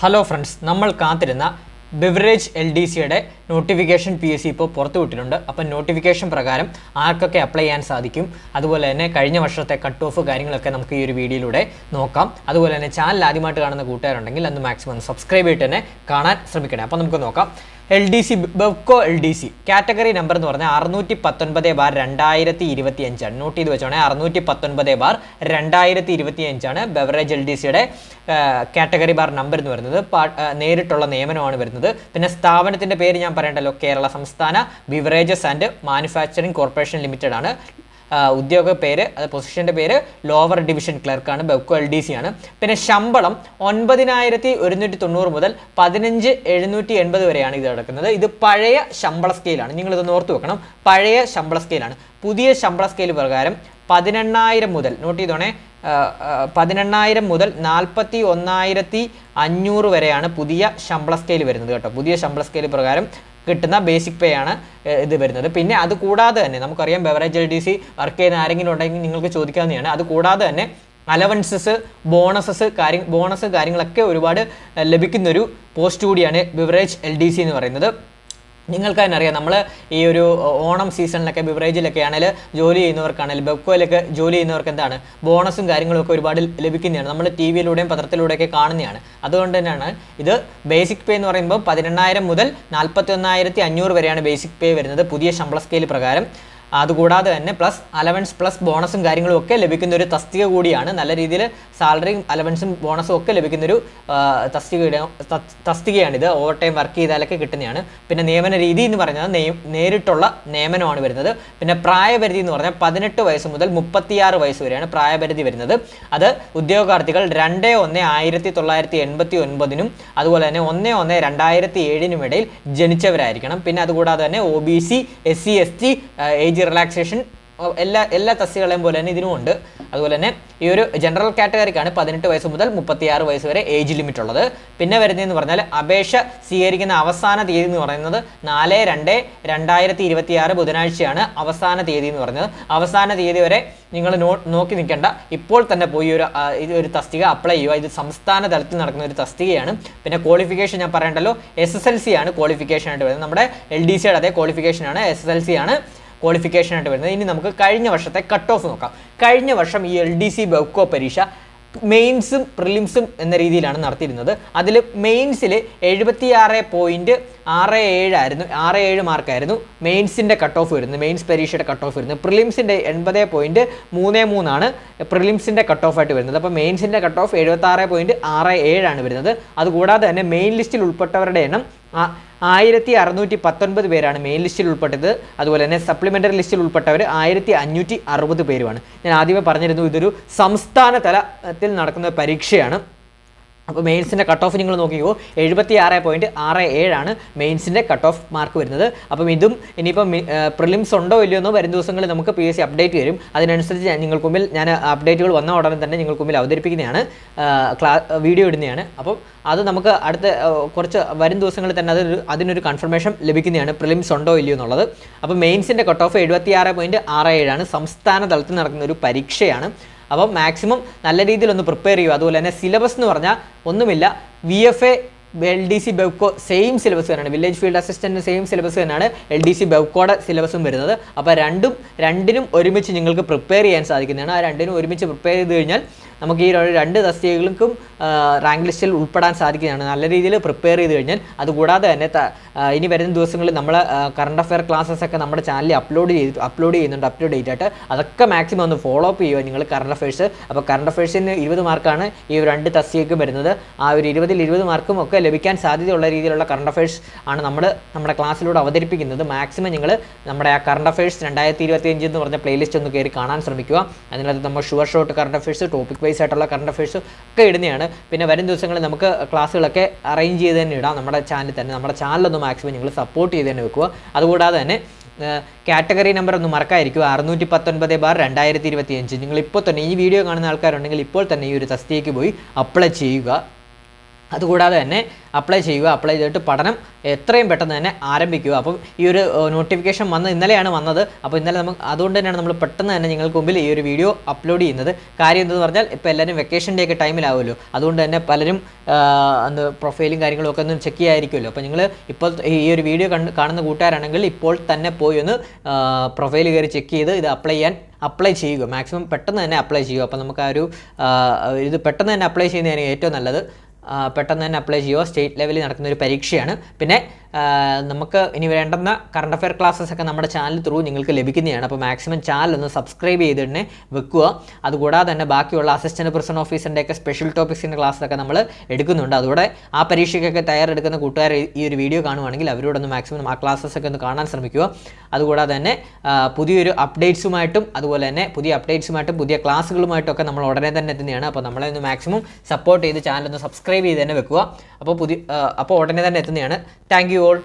Hello friends നമ്മൾ കാത്തിരുന്ന beverage L D സിയുടെ നോട്ടിഫിക്കേഷൻ പി എസ് സി ഇപ്പോൾ പുറത്തു വിട്ടിട്ടുണ്ട്. അപ്പം നോട്ടിഫിക്കേഷൻ പ്രകാരം ആർക്കൊക്കെ അപ്ലൈ ചെയ്യാൻ സാധിക്കും. അതുപോലെ തന്നെ കഴിഞ്ഞ വർഷത്തെ കട്ട് ഓഫ് കാര്യങ്ങളൊക്കെ നമുക്ക് ഈ ഒരു വീഡിയോയിലൂടെ നോക്കാം. അതുപോലെ തന്നെ ചാനൽ ആദ്യമായിട്ട് കാണുന്ന കൂട്ടുകാരുണ്ടെങ്കിൽ അന്ന് മാക്സിമം സബ്സ്ക്രൈബ് ചെയ്തിട്ട് തന്നെ കാണാൻ ശ്രമിക്കണേ. അപ്പം നമുക്ക് നോക്കാം. L D C Bevco L D C category number എന്ന് പറഞ്ഞാൽ അറുന്നൂറ്റി പത്തൊൻപത് ബാർ രണ്ടായിരത്തി ഇരുപത്തി അഞ്ചാണ് നോട്ട് ചെയ്ത് വെച്ചോണേ അറുന്നൂറ്റി പത്തൊൻപത് ബാർ രണ്ടായിരത്തി ഇരുപത്തി അഞ്ചാണ് ബെവറേജ് എൽ ഡി സിയുടെ കാറ്റഗറി ബാർ നമ്പർ എന്ന് പറയുന്നത് നേരിട്ടുള്ള നിയമനമാണ് വരുന്നത്. പിന്നെ സ്ഥാപനത്തിന്റെ പേര് ഞാൻ പറയണ്ടല്ലോ. കേരള സംസ്ഥാന beverages and manufacturing corporation limited ആണ്. ഉദ്യോഗ പേര് അത് പൊസിഷന്റെ പേര് ലോവർ ഡിവിഷൻ ക്ലർക്കാണ് ബെക്കോ എൽ ഡി സി ആണ്. പിന്നെ ശമ്പളം ഒൻപതിനായിരത്തി ഒരുന്നൂറ്റി തൊണ്ണൂറ് മുതൽ പതിനഞ്ച് എഴുന്നൂറ്റി എൺപത് വരെയാണ് ഇത് നടക്കുന്നത് ഇത് പഴയ ശമ്പള സ്കെയിലാണ് നിങ്ങൾ ഇതൊന്ന് ഓർത്ത് വെക്കണം. പഴയ ശമ്പള സ്കെയിലാണ് പുതിയ ശമ്പള സ്കെയിൽ പ്രകാരം പതിനെണ്ണായിരം മുതൽ നോട്ട് ചെയ്തോണേ പതിനെണ്ണായിരം മുതൽ നാൽപ്പത്തി ഒന്നായിരത്തി അഞ്ഞൂറ് വരെയാണ് പുതിയ ശമ്പള സ്കെയിൽ വരുന്നത് കേട്ടോ. പുതിയ ശമ്പള സ്കെയിൽ പ്രകാരം കിട്ടുന്ന ബേസിക് പേ ആണ് ഇത് വരുന്നത്. പിന്നെ അത് കൂടാതെ തന്നെ നമുക്കറിയാം beverage L D C work ചെയ്യുന്ന ആരെങ്കിലും ഉണ്ടെങ്കിൽ നിങ്ങൾക്ക് ചോദിക്കാവുന്നതാണ്. അത് കൂടാതെ തന്നെ അലവൻസസ് ബോണസസ് കാര്യം ബോണസ് കാര്യങ്ങളൊക്കെ ഒരുപാട് ലഭിക്കുന്നൊരു പോസ്റ്റ് കൂടിയാണ് ബിവറേജ് എൽ ഡി സി എന്ന് പറയുന്നത്. നിങ്ങൾക്ക് തന്നെ അറിയാം നമ്മൾ ഈ ഒരു ഓണം സീസണിലൊക്കെ ബിവറേജിലൊക്കെ ആണെങ്കിൽ ജോലി ചെയ്യുന്നവർക്കാണെങ്കിൽ ബെക്കോയിലൊക്കെ ജോലി ചെയ്യുന്നവർക്ക് എന്താണ്? ബോണസും കാര്യങ്ങളും ഒക്കെ ഒരുപാട് ലഭിക്കുന്നതാണ്. നമ്മൾ ടി വിയിലൂടെയും പത്രത്തിലൂടെയൊക്കെ കാണുന്നതാണ്. അതുകൊണ്ട് തന്നെയാണ് ഇത് ബേസിക് പേ എന്ന് പറയുമ്പോൾ പതിനെണ്ണായിരം മുതൽ നാൽപ്പത്തി ഒന്നായിരത്തി അഞ്ഞൂറ് വരെയാണ് ബേസിക് പേ വരുന്നത്. പുതിയ ശമ്പള സ്കെയിൽ പ്രകാരം. അതുകൂടാതെ തന്നെ പ്ലസ് അലവൻസ് പ്ലസ് ബോണസും കാര്യങ്ങളും ഒക്കെ ലഭിക്കുന്ന ഒരു തസ്തിക കൂടിയാണ്. നല്ല രീതിയിൽ സാലറിയും അലവൻസും ബോണസും ഒക്കെ ലഭിക്കുന്നൊരു തസ്തിക തസ്തികയാണിത്. ഓവർ ടൈം വർക്ക് ചെയ്താലൊക്കെ കിട്ടുന്നതാണ്. പിന്നെ നിയമന രീതി എന്ന് പറഞ്ഞാൽ നേരിട്ടുള്ള നിയമനമാണ് വരുന്നത്. പിന്നെ പ്രായപരിധി എന്ന് പറഞ്ഞാൽ പതിനെട്ട് വയസ്സ് മുതൽ മുപ്പത്തിയാറ് വയസ്സ് വരെയാണ് പ്രായപരിധി വരുന്നത്. അത് ഉദ്യോഗാർത്ഥികൾ രണ്ട് ഒന്ന് ആയിരത്തി തൊള്ളായിരത്തി എൺപത്തി ഒൻപതിനും അതുപോലെ തന്നെ ഒന്ന് ഒന്ന് രണ്ടായിരത്തി ഏഴിനും ഇടയിൽ ജനിച്ചവരായിരിക്കണം. പിന്നെ അതുകൂടാതെ തന്നെ O B C S C S T age relaxation എല്ലാ എല്ലാ തസ്തികളെയും പോലെ തന്നെ ഇതിനും ഉണ്ട്. അതുപോലെ തന്നെ ഈ ഒരു ജനറൽ കാറ്റഗറിക്കാണ് പതിനെട്ട് വയസ്സ് മുതൽ മുപ്പത്തിയാറ് വയസ്സ് വരെ ഏജ് ലിമിറ്റ് ഉള്ളത്. പിന്നെ വരുന്നതെന്ന് പറഞ്ഞാൽ അപേക്ഷ സ്വീകരിക്കുന്ന അവസാന തീയതി എന്ന് പറയുന്നത് നാല് രണ്ട് രണ്ടായിരത്തി ഇരുപത്തി ആറ് ബുധനാഴ്ചയാണ് അവസാന തീയതി എന്ന് പറയുന്നത്. അവസാന തീയതി വരെ നിങ്ങൾ നോ നോക്കി നിൽക്കേണ്ട. ഇപ്പോൾ തന്നെ പോയി ഒരു ഇത് ഒരു തസ്തിക അപ്ലൈ ചെയ്യുക. ഇത് സംസ്ഥാന തലത്തിൽ നടക്കുന്ന ഒരു തസ്തികയാണ്. പിന്നെ ക്വാളിഫിക്കേഷൻ ഞാൻ പറയണ്ടല്ലോ. എസ് എസ് എൽ സി ആണ് ക്വാളിഫിക്കേഷൻ ആയിട്ട് വരുന്നത്. നമ്മുടെ എൽ ഡി സിയുടെ അതേ ക്വാളിഫിക്കേഷൻ ആണ് എസ് എസ് എൽ സി ആണ്. ക്വാളിഫിക്കേഷൻ ആയിട്ട് വരുന്നത്. ഇനി നമുക്ക് കഴിഞ്ഞ വർഷത്തെ കട്ട് ഓഫ് നോക്കാം. കഴിഞ്ഞ വർഷം ഈ എൽ ഡി സി ബെവ്കോ പരീക്ഷ മെയിൻസും പ്രിലിംസും എന്ന രീതിയിലാണ് നടത്തിയിരുന്നത്. അതിൽ മെയിൻസിൽ എഴുപത്തി ആറ് പോയിന്റ് ആറ് ഏഴായിരുന്നു ആറ് ഏഴ് മാർക്കായിരുന്നു മെയിൻസിന്റെ കട്ട് ഓഫ് വരുന്നത് മെയിൻസ് പരീക്ഷയുടെ കട്ട് ഓഫ് വരുന്നത് പ്രിലിംസിന്റെ എൺപത് പോയിന്റ് മൂന്ന് മൂന്നാണ് പ്രിലിംസിന്റെ കട്ട് ഓഫ് ആയിട്ട് വരുന്നത്. അപ്പോൾ മെയിൻസിന്റെ കട്ട് ഓഫ് എഴുപത്താറ് പോയിന്റ് ആറ് ഏഴാണ് വരുന്നത്. അതുകൂടാതെ തന്നെ മെയിൻ ലിസ്റ്റിൽ ഉൾപ്പെട്ടവരുടെ എണ്ണം ആയിരത്തി അറുന്നൂറ്റി പത്തൊൻപത് പേരാണ് മെയിൻ ലിസ്റ്റിൽ ഉൾപ്പെട്ടത്. അതുപോലെ തന്നെ സപ്ലിമെന്ററി ലിസ്റ്റിൽ ഉൾപ്പെട്ടവർ ആയിരത്തി അഞ്ഞൂറ്റി അറുപത് പേരുമാണ്. ഞാൻ ആദ്യമേ പറഞ്ഞിരുന്നു ഇതൊരു സംസ്ഥാന തലത്തിൽ നടക്കുന്ന പരീക്ഷയാണ്. അപ്പോൾ മെയിൻസിന്റെ കട്ട് ഓഫ് നിങ്ങൾ നോക്കിയോ എഴുപത്തി ആറ് പോയിന്റ് ആറ് ഏഴാണ് മെയിൻസിന്റെ കട്ട് ഓഫ് മാർക്ക് വരുന്നത്. അപ്പം ഇതും ഇനിയിപ്പം പ്രിലിംസ് ഉണ്ടോ ഇല്ലയോ എന്നോ വരും ദിവസങ്ങളിൽ നമുക്ക് പി എസ് സി അപ്ഡേറ്റ് വരും. അതിനനുസരിച്ച് നിങ്ങൾക്ക് മുമ്പിൽ ഞാൻ അപ്ഡേറ്റുകൾ വന്ന ഉടനെ തന്നെ നിങ്ങൾക്ക് മുമ്പിൽ അവതരിപ്പിക്കുന്നതാണ്. ക്ലാ വീഡിയോ ഇടുന്നതാണ്. അപ്പം അത് നമുക്ക് അടുത്ത കുറച്ച് വരും ദിവസങ്ങളിൽ തന്നെ അത് അതിനൊരു കൺഫർമേഷൻ ലഭിക്കുന്നതാണ് പ്രിലിംസ് ഉണ്ടോ ഇല്ലയോ എന്നുള്ളത്. അപ്പോൾ മെയിൻസിന്റെ കട്ട് ഓഫ് എഴുപത്തി ആറ് പോയിന്റ് ആറ് ഏഴാണ്. സംസ്ഥാന തലത്തിൽ നടക്കുന്ന ഒരു പരീക്ഷയാണ്. അപ്പം മാക്സിമം നല്ല രീതിയിൽ ഒന്ന് പ്രിപ്പയർ ചെയ്യുക. അതുപോലെ തന്നെ സിലബസ് എന്ന് പറഞ്ഞാൽ ഒന്നുമില്ല. V F A L D C Bevco same syllabus തന്നെയാണ്. Village field assistant same syllabus തന്നെയാണ് എൽ ഡി സി ബെവ്കോയുടെ സിലബസും വരുന്നത്. അപ്പോൾ രണ്ടും രണ്ടിനും ഒരുമിച്ച് നിങ്ങൾക്ക് പ്രിപ്പയർ ചെയ്യാൻ സാധിക്കുന്നതാണ്. ആ രണ്ടിനും ഒരുമിച്ച് പ്രിപ്പയർ ചെയ്ത് കഴിഞ്ഞാൽ നമുക്ക് ഈ രണ്ട് തസ്തികകൾക്കും റാങ്ക് ലിസ്റ്റിൽ ഉൾപ്പെടാൻ സാധിക്കുന്നതാണ് നല്ല രീതിയിൽ പ്രിപ്പയർ ചെയ്ത് കഴിഞ്ഞാൽ അതുകൂടാതെ തന്നെ ഇനി വരുന്ന ദിവസങ്ങളിൽ നമ്മൾ കറണ്ട് അഫയർ ക്ലാസ്സസ് ഒക്കെ നമ്മുടെ ചാനലിൽ അപ്ലോഡ് ചെയ്ത് അപ്ലോഡ് ചെയ്യുന്നുണ്ട് അപ്ലോഡ് ചെയ്തിട്ട് അതൊക്കെ മാക്സിമം ഒന്ന് ഫോളോ അപ്പ് ചെയ്യുക നിങ്ങൾ കറണ്ട് അഫയേഴ്സ് അപ്പോൾ കറണ്ട് അഫയേഴ്സിന് ഇരുപത് മാർക്കാണ് ഈ രണ്ട് തസ്തികയ്ക്കും വരുന്നത്. ആ ഒരു ഇരുപതിൽ ഇരുപത് മാർക്കും ഒക്കെ ലഭിക്കാൻ സാധ്യതയുള്ള രീതിയിലുള്ള കറണ്ട് അഫയേഴ്സ് ആണ് നമ്മൾ നമ്മുടെ ക്ലാസ്സിലൂടെ അവതരിപ്പിക്കുന്നത്. മാക്സിമം നിങ്ങൾ നമ്മുടെ ആ കറണ്ട് അഫയേഴ്സ് രണ്ടായിരത്തി ഇരുപത്തി അഞ്ച് എന്ന് പറഞ്ഞ പ്ലേലിസ്റ്റ് ഒന്ന് കയറി കാണാൻ ശ്രമിക്കുക. അതിനകത്ത് നമ്മൾ sure shot current affairs topic wise ആയിട്ടുള്ള കറണ്ട് അഫയേഴ്സ് ഒക്കെ ഇടുന്നതാണ്. പിന്നെ വരും ദിവസങ്ങളിൽ നമുക്ക് ക്ലാസ്സുകളൊക്കെ അറേഞ്ച് ചെയ്ത് തന്നെ ഇടാം നമ്മുടെ ചാനലിൽ തന്നെ. നമ്മുടെ ചാനലൊന്ന് മാക്സിമം നിങ്ങൾ സപ്പോർട്ട് ചെയ്ത് തന്നെ വെക്കുക. അതുകൂടാതെ തന്നെ കാറ്റഗറി നമ്പർ ഒന്ന് മറക്കായിരിക്കും അറുന്നൂറ്റി പത്തൊൻപത് ബാർ രണ്ടായിരത്തി ഇരുപത്തി അഞ്ച് നിങ്ങൾ ഇപ്പോൾ തന്നെ ഈ വീഡിയോ കാണുന്ന ആൾക്കാരുണ്ടെങ്കിൽ ഇപ്പോൾ തന്നെ ഈ ഒരു തസ്തിയേക്ക് പോയി അപ്ലൈ ചെയ്യുക. അതുകൂടാതെ തന്നെ അപ്ലൈ ചെയ്യുക അപ്ലൈ ചെയ്തിട്ട് പഠനം എത്രയും പെട്ടെന്ന് തന്നെ ആരംഭിക്കുക. അപ്പം ഈ ഒരു നോട്ടിഫിക്കേഷൻ വന്ന് ഇന്നലെയാണ് വന്നത്. അപ്പോൾ ഇന്നലെ നമുക്ക് അതുകൊണ്ട് തന്നെയാണ് നമ്മൾ പെട്ടെന്ന് തന്നെ നിങ്ങൾക്ക് മുമ്പിൽ ഈ ഒരു വീഡിയോ അപ്ലോഡ് ചെയ്യുന്നത്. കാര്യം എന്തെന്ന് പറഞ്ഞാൽ ഇപ്പോൾ എല്ലാവരും വെക്കേഷന്റെ ഒക്കെ ടൈമിലാവുമല്ലോ അതുകൊണ്ട് തന്നെ പലരും എന്ത് പ്രൊഫൈലും കാര്യങ്ങളും ഒക്കെ ഒന്ന് ചെക്ക് ചെയ്യായിരിക്കുമല്ലോ അപ്പോൾ നിങ്ങൾ ഇപ്പോൾ ഈ ഒരു വീഡിയോ കണ്ട് കാണുന്ന കൂട്ടുകാരാണെങ്കിൽ ഇപ്പോൾ തന്നെ പോയി ഒന്ന് പ്രൊഫൈൽ കയറി ചെക്ക് ചെയ്ത് ഇത് അപ്ലൈ ചെയ്യാൻ അപ്ലൈ ചെയ്യുക. മാക്സിമം പെട്ടെന്ന് തന്നെ അപ്ലൈ ചെയ്യുക. അപ്പോൾ നമുക്ക് ആ ഒരു ഇത് പെട്ടെന്ന് തന്നെ അപ്ലൈ ചെയ്യുന്നതാണ് ഏറ്റവും നല്ലത്. പെട്ടെന്ന് തന്നെ അപ്ലൈ ചെയ്യുക. സ്റ്റേറ്റ് ലെവലിൽ നടക്കുന്ന ഒരു പരീക്ഷയാണ്. പിന്നെ നമുക്ക് ഇനി വേണ്ടുന്ന കറണ്ട് അഫയർ ക്ലാസ്സസ് ഒക്കെ നമ്മുടെ ചാനൽ ത്രൂ നിങ്ങൾക്ക് ലഭിക്കുന്നതാണ്. അപ്പോൾ മാക്സിമം ചാനൽ ഒന്ന് സബ്സ്ക്രൈബ് ചെയ്ത് തന്നെ വെക്കുക. അതുകൂടാതെ തന്നെ ബാക്കിയുള്ള അസിസ്റ്റന്റ് പ്രസൺ ഓഫീസറിന്റെ ഒക്കെ സ്പെഷ്യൽ ടോപ്പിക്സിന്റെ ക്ലാസ്സൊക്കെ നമ്മൾ എടുക്കുന്നുണ്ട്. അതുകൂടെ ആ പരീക്ഷയ്ക്കൊക്കെ തയ്യാറെടുക്കുന്ന കൂട്ടുകാർ ഈ ഒരു വീഡിയോ കാണുവാണെങ്കിൽ അവരോടൊന്ന് മാക്സിമം ആ ക്ലാസ്സസ് ഒക്കെ ഒന്ന് കാണാൻ ശ്രമിക്കുക. അതുകൂടാതെ തന്നെ പുതിയൊരു അപ്ഡേറ്റ്സുമായിട്ടും അതുപോലെ തന്നെ പുതിയ അപ്ഡേറ്റ്സുമായിട്ടും പുതിയ ക്ലാസ്സുകളുമായിട്ടും ഒക്കെ നമ്മൾ ഉടനെ തന്നെ എത്തുന്നതാണ്. അപ്പോൾ നമ്മളെ ഒന്ന് മാക്സിമം സപ്പോർട്ട് ചെയ്ത് ചാനൽ ഒന്ന് സബ്സ്ക്രൈബ് ചെയ്ത് തന്നെ വെക്കുക. അപ്പോൾ പുതിയ അപ്പോൾ ഉടനെ തന്നെ എത്തുന്നതാണ്. താങ്ക് ओर